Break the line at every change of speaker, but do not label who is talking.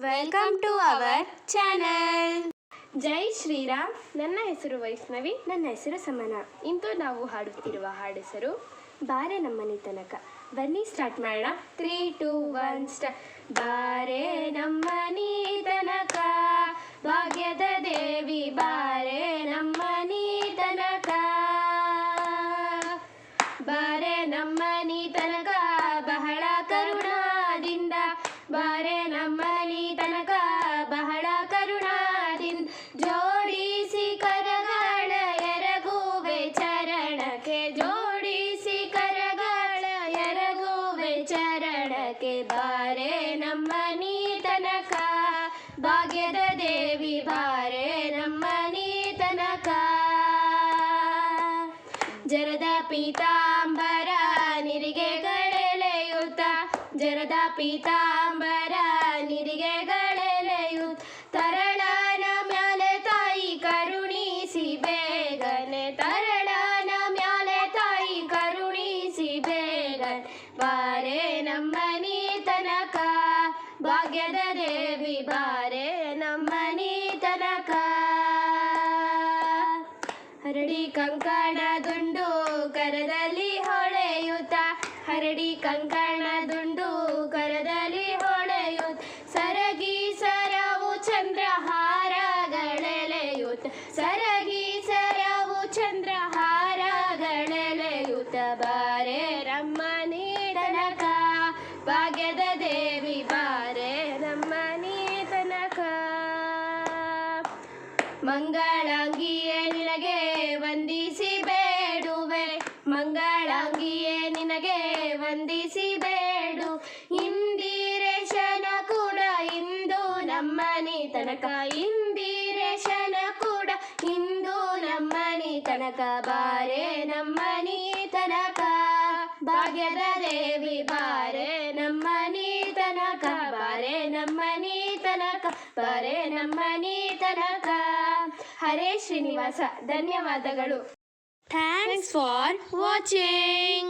Welcome to our channel
Jai Shriram. ನನ್ನ ಹೆಸರು ವೈಷ್ಣವಿ.
ನನ್ನ ಹೆಸರು ಸಮನ.
ಇಂದು ನಾವು ಹಾಡುತ್ತಿರುವ ಹಾಡೆಸರು
ಬಾರೆ ನಮ್ಮನೆ ತನಕ. ಬನ್ನಿ ಸ್ಟಾರ್ಟ್ ಮಾಡೋಣ.
ತ್ರೀ ಟೂ ಒನ್ ಸ್ಟಾರ್ ಬಾರೆ ನಮ್ಮನೆ ತನಕ. ಭಾಗ್ಯದ ದೇವಿ ಬಾರೆ ನಮ್ಮನಿ ಜೋಡಿಸಿ ಕರಗಳ ಎರಗುವೆ ಚರಣಕ್ಕೆ, ಜೋಡಿಸಿ ಕರಗಳ ಎರಗುವೆ ಚರಣಕ್ಕೆ ಬಾರೆ ನಮ್ಮ ನೀತನಕ, ಭಾಗ್ಯದ ದೇವಿ ಬಾರೆ ನಮ್ಮ ನೀತನಕ. ಜರದ ಪೀತಾಂಬರ ನಿರಿಗೆಗಳೆಳೆಯುತ್ತ ಜರದ ಪೀತಾಂಬರ ಭಾಗ್ಯದ ದೇವಿ ಬಾರೆ ನಮ್ಮನಿ ತನಕ ಹರಡಿ ಕಂಕಣ ದುಂಡು ಕರದಲ್ಲಿ ಹೊಳೆಯುತ್ತ, ಹರಡಿ ಕಂಕಣ ದುಂಡು ಕರದಲ್ಲಿ ಹೊಳೆಯುತ್ತ, ಸರಗಿ ಸರವು ಚಂದ್ರಹಾರಗಳೆಳೆಯುತ್ತ ಸರಗಿ ಸರವು ಚಂದ್ರಹಾರಗಳೆಳೆಯುತ್ತ ಬಾರೆ ರಮ್ಮ ಮಂಗಳಾಂಗಿಯೇ ನಿನಗೆ ವಂದಿಸಿ ಬೇಡುವೆ. ಮಂಗಳಾಂಗಿಯೇ ನಿನಗೆ ವಂದಿಸಿ ಬೇಡು. ಇಂದಿರೇಶನ ಕೂಡ ಇಂದು ನಮ್ಮನಿ ತನಕ. ಇಂದಿರೇಶನ ಕೂಡ ಇಂದು ನಮ್ಮನಿ ತನಕ. ಬಾರೆ ನಮ್ಮನಿ ತನಕ. ಭಾಗ್ಯದ ದೇವಿ ಬಾರೆ ತನಕ ಬರೇ ನಮ್ಮ ನೀ ತನಕ. ಹರೇ ಶ್ರೀನಿವಾಸ ಧನ್ಯವಾದಗಳು.
Thanks for watching